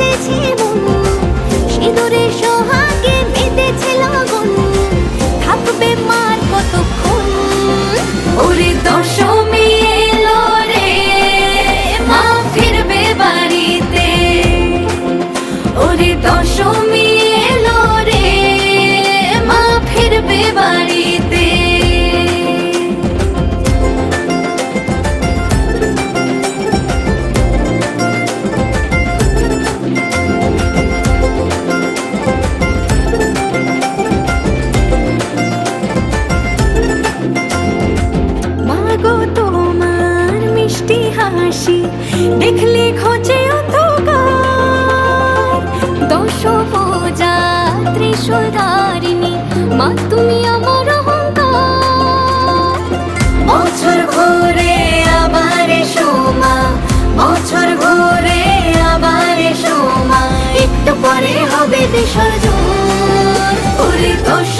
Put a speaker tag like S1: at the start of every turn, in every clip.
S1: সেজেছে মন। সিঁদুরে সোহাগে মেতেছে লগন। থাকবে মার কতক্ষণ? ওরে দশমী এলো রে, মা ফিরবে বাড়িতে। ওরে দশমী ওরে দশমী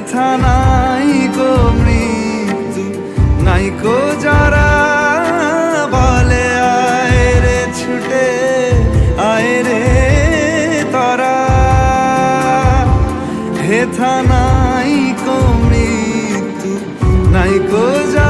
S2: হেথা নাই গো মৃত্যু, নাই কো যারা বলে, আয় রে, ছুটে, আয় রে, তরা। হেথা নাই গো মৃত্যু, নাই কো যারা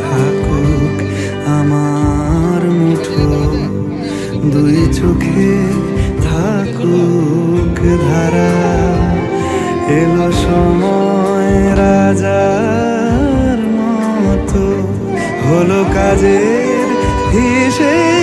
S2: থাকুক আমার মুঠো দুই চোখে থাকুক ধারা। এলো সময় মতো হলো কাজের হিসেব।